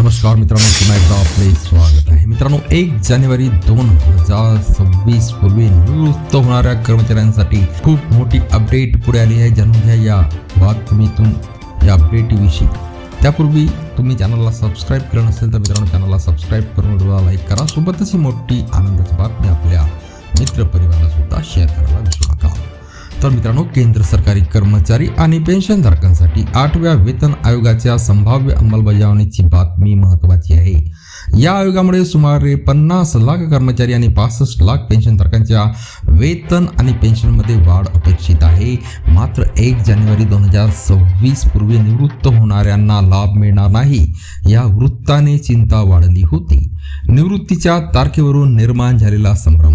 नमस्कार मित्रांनो पुन्हा एकदा आपले स्वागत आहे. मित्रांनो एक जानेवारी दोन हजार सव्वीस पूर्वी निवृत्त होणाऱ्या कर्मचाऱ्यांसाठी खूप मोठी अपडेट पुढे आली आहे. जाणून घ्या या बातमीतून या अपडेटविषयी त्यापूर्वी तुम्ही चॅनलला सबस्क्राईब केलं नसेल तर मित्रांनो चॅनलला सबस्क्राईब करून व्हिडिओला लाईक करा. सोबतच ही मोठी आनंदाची बातमी आपल्या मित्रपरिवाराला सुद्धा शेअर करायला विसरू तर मित्रांनो केंद्र सरकारी कर्मचारी आणि पेन्शनधारकांसाठी आठव्या वेतन आयोगाच्या संभाव्य अंमलबजावणीची बातमी महत्वाची आहे. या आयोगामुळे सुमारे पन्नास लाख कर्मचारी आणि पासष्ट लाख पेन्शनधारकांच्या वेतन आणि पेन्शनमध्ये वाढ अपेक्षित आहे. मात्र एक जानेवारी दोन हजार सव्वीस पूर्वी निवृत्त होणाऱ्यांना लाभ मिळणार नाही. या वृत्ताने चिंता वाढली होती. निवृत्तीच्या तारखेवरून निर्माण झालेला संभ्रम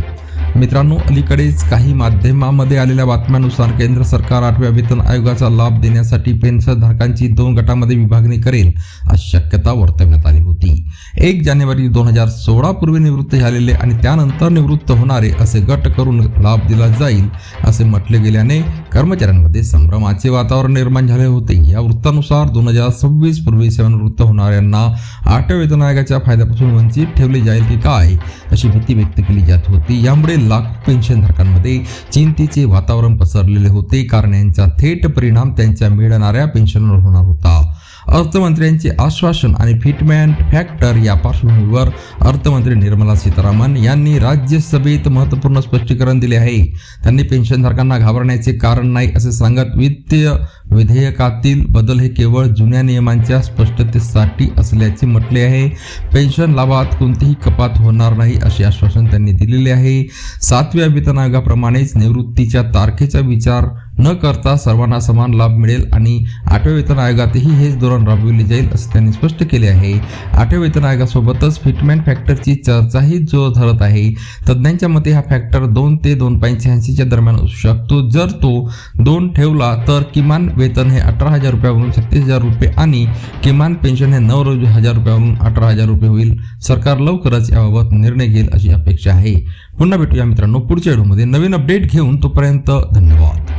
मित्रांनो अलीकडेच काही माध्यमामध्ये आलेल्या बातम्यानुसार केंद्र सरकार आठव्या वेतन आयोगाचा लाभ देण्यासाठी पेन्शनधारकांची दोन गटामध्ये विभागणी करेल अशी शक्यता वर्तवण्यात आली होती. एक जानेवारी दोन हजार सोळा पूर्वी निवृत्त झालेले आणि त्यानंतर निवृत्त होणारे असे गट करून लाभ दिला जाईल असे म्हटले गेल्याने कर्मचाऱ्यांमध्ये संभ्रमाचे वातावरण निर्माण झाले होते. या वृत्तानुसार दोन हजार सव्वीस पूर्वी सेवानिवृत्त होणाऱ्यांना आठव्या वेतन आयोगाच्या फायद्यापासून वंचित ठेवले जाईल की काय अशी भीती व्यक्त केली जात होती. यामुळे लाखो पेन्शनधारकांमध्ये चिंतेचे वातावरण पसरलेले होते. कारण यांचा थेट परिणाम त्यांच्या मिळणाऱ्या पेन्शनवर होणार होता. अर्थमंत्र्यांचे आश्वासन आणि फिटमॅन फॅक्टर या पार्श्वभूमीवर अर्थमंत्री निर्मला सीतारामन यांनी राज्यसभेत महत्त्वपूर्ण स्पष्टीकरण दिले आहे. त्यांनी पेन्शनधारकांना घाबरण्याचे कारण नाही असे सांगत वित्तीय विधेयकातील बदल हे केवळ जुन्या नियमांच्या स्पष्टतेसाठी असल्याचे म्हटले आहे. पेन्शन लाभात कोणतीही कपात होणार नाही असे आश्वासन त्यांनी दिलेले आहे. सात सातव्या वेतन आयोगाप्रमाणेच निवृत्तीच्या तारखेचा विचार न करता सर्वांना समान लाभ मिळेल आणि आठव्या वेतन आयोगातही हेच धोरण राबविले जाईल असं त्यांनी स्पष्ट केले आहे. आठव्या वेतन आयोगासोबतच फिटमॅन फॅक्टरची चर्चाही जो धरत आहे. तज्ज्ञांच्या मते हा फॅक्टर दोन ते दोन पंच्याऐंशीच्या दरम्यान असू शकतो. जर तो दोन ठेवला तर किमान वेतन हे अठरा हजार रुपयावरून छत्तीस हजार रुपये आणि किमान पेन्शन हे नऊ हजार रुपयावरून अठरा हजार रुपये होईल. सरकार लवकरच याबाबत निर्णय घेईल अशी अपेक्षा आहे. पुन्हा भेटूया मित्रांनो पुढच्या व्हिडिओमध्ये. नवीन अपडेट घेऊन तोपर्यंत धन्यवाद.